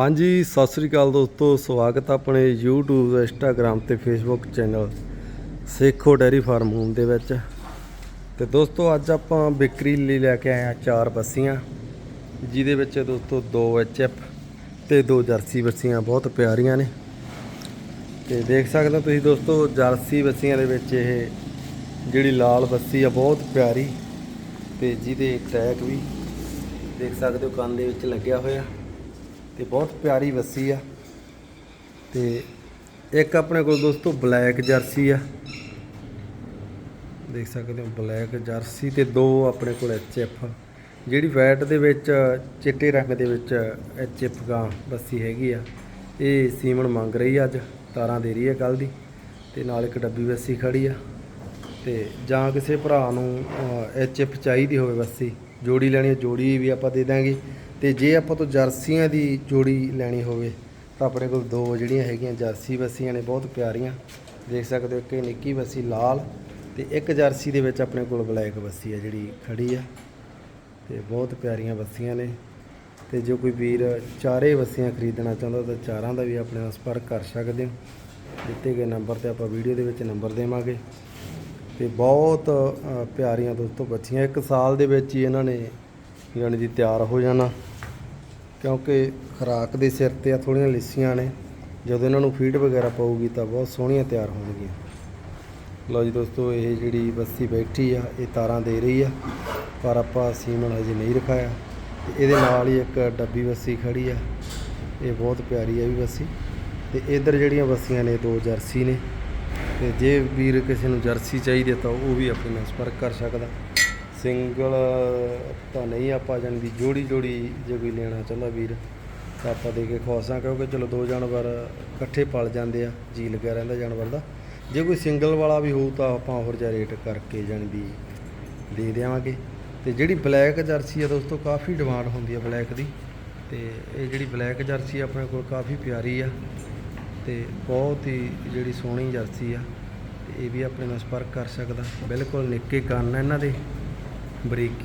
ਹਾਂਜੀ, ਸਤਿ ਸ੍ਰੀ ਅਕਾਲ ਦੋਸਤੋ, ਸਵਾਗਤ ਹੈ ਆਪਣੇ YouTube, Instagram ਤੇ Facebook channel Sekho dairy farm home ਦੇ ਵਿੱਚ। ਤੇ ਦੋਸਤੋ, ਅੱਜ ਆਪਾਂ ਵਿਕਰੀ ਲਈ ਲੈ ਕੇ ਆਏ ਆ ਚਾਰ ਬੱਸੀਆਂ, ਜਿਹਦੇ ਵਿੱਚ ਦੋਸਤੋ ਦੋ ਐਚਐਫ ਤੇ ਦੋ ਜਰਸੀ ਬੱਸੀਆਂ ਬਹੁਤ ਪਿਆਰੀਆਂ ਨੇ। ਤੇ ਦੇਖ ਸਕਦੇ ਹੋ ਤੁਸੀਂ ਦੋਸਤੋ, ਜਰਸੀ ਬੱਸੀਆਂ ਦੇ ਵਿੱਚ ਇਹ ਜਿਹੜੀ ਲਾਲ ਬੱਸੀ ਆ, ਬਹੁਤ ਪਿਆਰੀ ਤੇ ਜਿਹਦੇ ਟੈਗ ਵੀ ਦੇਖ ਸਕਦੇ ਹੋ ਕੰਨ ਦੇ ਵਿੱਚ ਲੱਗਿਆ ਹੋਇਆ। ਤੇ ਬਹੁਤ ਪਿਆਰੀ ਬੱਸੀ ਆ। ਤੇ ਇੱਕ ਆਪਣੇ ਕੋਲ ਦੋਸਤੋ ਬਲੈਕ ਜਰਸੀ ਆ। ਦੇਖ ਸਕਦੇ ਹੋ, ਬਲੈਕ ਜਰਸੀ ਤੇ ਦੋ ਆਪਣੇ ਕੋਲ ਐਚਐਫ ਜਿਹੜੀ ਵੈਟ ਦੇ ਵਿੱਚ, ਚਿੱਟੇ ਰੰਗ ਦੇ ਵਿੱਚ ਐਚਐਫ ਗਾਂ ਬੱਸੀ ਹੈਗੀ ਆ। ਇਹ ਸੀਮਨ ਮੰਗ ਰਹੀ ਆ ਅੱਜ, ਤਾਰਾਂ ਦੇ ਰਹੀ ਹੈ ਕੱਲ ਦੀ। ਤੇ ਨਾਲ ਇੱਕ ਡੱਬੀ ਬੱਸੀ ਖੜੀ ਆ। ਤੇ ਜਾਂ ਕਿਸੇ ਭਰਾ ਨੂੰ ਐਚਐਫ ਚਾਹੀਦੀ ਹੋਵੇ ਬੱਸੀ ਜੋੜੀ ਲੈਣੀ ਹੈ ਜੋੜੀ ਵੀ ਆਪਾਂ ਦੇ ਦਾਂਗੇ। ਤੇ ਜੇ ਆਪਾਂ ਤੋਂ ਜਰਸੀਆਂ ਦੀ ਜੋੜੀ ਲੈਣੀ ਹੋਵੇ, ਤਾਂ ਆਪਣੇ ਕੋਲ ਦੋ ਜਿਹੜੀਆਂ ਹੈਗੀਆਂ ਜਰਸੀ ਬੱਸੀਆਂ ਨੇ, ਬਹੁਤ ਪਿਆਰੀਆਂ। ਦੇਖ ਸਕਦੇ ਹੋ ਕਿ ਨਿੱਕੀ ਬੱਸੀ ਲਾਲ ਤੇ ਇੱਕ ਜਰਸੀ ਦੇ ਵਿੱਚ ਆਪਣੇ ਕੋਲ ਬਲੈਕ ਬੱਸੀ ਹੈ ਜਿਹੜੀ ਖੜੀ ਆ। ਤੇ ਬਹੁਤ ਪਿਆਰੀਆਂ ਬੱਸੀਆਂ ਨੇ। ਤੇ ਜੋ ਕੋਈ ਵੀਰ ਚਾਰੇ ਬੱਸੀਆਂ ਖਰੀਦਣਾ ਚਾਹੁੰਦਾ ਤਾਂ ਚਾਰਾਂ ਦਾ ਵੀ ਆਪਣੇ ਨਾਲ ਸੰਪਰਕ ਕਰ ਸਕਦੇ ਹੋ। ਦਿੱਤੇ ਗਏ ਨੰਬਰ ਤੇ ਆਪਾਂ ਵੀਡੀਓ ਦੇ ਵਿੱਚ ਨੰਬਰ ਦੇਵਾਂਗੇ। ਤੇ ਬਹੁਤ ਪਿਆਰੀਆਂ ਦੋਸਤੋ ਬੱਚੀਆਂ ਇੱਕ ਸਾਲ ਦੇ ਵਿੱਚ ਹੀ ਇਹਨਾਂ ਨੇ ਯਾਨੀ ਦੀ ਤਿਆਰ ਹੋ ਜਾਣਾ। ਕਿਉਂਕਿ ਖੁਰਾਕ ਦੇ ਸਿਰ ਤੇ ਆ ਥੋੜੀਆਂ ਲਿੱਸੀਆਂ ਨੇ। ਜਦੋਂ ਇਹਨਾਂ ਨੂੰ ਫੀਡ ਵਗੈਰਾ ਪਾਊਗੀ ਤਾਂ ਬਹੁਤ ਸੋਹਣੀਆਂ ਤਿਆਰ ਹੋਣਗੀਆਂ। ਲਓ ਜੀ ਦੋਸਤੋ, ਇਹ ਜਿਹੜੀ ਬੱਸੀ ਬੈਠੀ ਆ, ਇਹ ਤਾਰਾਂ ਦੇ ਰਹੀ ਆ, ਪਰ ਆਪਾਂ ਸੀਮਨ ਹਜੇ ਨਹੀਂ ਰਖਾਇਆ। ਤੇ ਇਹਦੇ ਨਾਲ ਹੀ ਇੱਕ ਡੱਬੀ ਬੱਸੀ ਖੜੀ ਆ। ਇਹ ਬਹੁਤ ਪਿਆਰੀ ਆ ਵੀ ਬੱਸੀ। ਤੇ ਇਧਰ ਜਿਹੜੀਆਂ ਬੱਸੀਆਂ ਨੇ ਦੋ ਜਰਸੀ ਨੇ। ਤੇ ਜੇ ਵੀਰ ਕਿਸੇ ਨੂੰ ਜਰਸੀ ਚਾਹੀਦੀ ਹੈ ਤਾਂ ਉਹ ਵੀ ਆਪਣੇ ਨਾਲ ਸੰਪਰਕ ਕਰ ਸਕਦਾ। ਸਿੰਗਲ ਤਾਂ ਨਹੀਂ ਆਪਾਂ ਜਾਣੀ ਦੀ ਜੋੜੀ ਜੋੜੀ ਜੇ ਕੋਈ ਲੈਣਾ ਚਾਹੁੰਦਾ ਵੀਰ, ਤਾਂ ਆਪਾਂ ਦੇ ਕੇ ਖਵਾਸਾਂ ਕਿਉਂਕਿ ਚਲੋ ਦੋ ਜਾਨਵਰ ਇਕੱਠੇ ਪਲ ਜਾਂਦੇ ਆ, ਜੀ ਲੱਗਿਆ ਰਹਿੰਦਾ ਜਾਨਵਰ ਦਾ। ਜੇ ਕੋਈ ਸਿੰਗਲ ਵਾਲਾ ਵੀ ਹੋਊ ਤਾਂ ਆਪਾਂ ਹੋਰ ਜਿਹਾ ਰੇਟ ਕਰਕੇ ਜਾਣੀ ਦੀ ਦੇ ਦੇਵਾਂਗੇ। ਤੇ ਜਿਹੜੀ ਬਲੈਕ ਜਰਸੀ ਆ ਦੋਸਤੋ ਕਾਫੀ ਡਿਮਾਂਡ ਹੁੰਦੀ ਆ ਬਲੈਕ ਦੀ। ਤੇ ਇਹ ਜਿਹੜੀ ਬਲੈਕ ਜਰਸੀ ਆਪਣੇ ਕੋਲ ਕਾਫੀ ਪਿਆਰੀ ਆ। ਤੇ ਬਹੁਤ ਹੀ ਜਿਹੜੀ ਸੋਹਣੀ ਜਰਸੀ ਆ, ਇਹ ਵੀ ਆਪਣੇ ਨਾਲ ਸੰਪਰਕ ਕਰ ਸਕਦਾ। ਬਿਲਕੁਲ ਨਿੱਕੇ ਕੰਨ ਇਹਨਾਂ ਦੇ। break.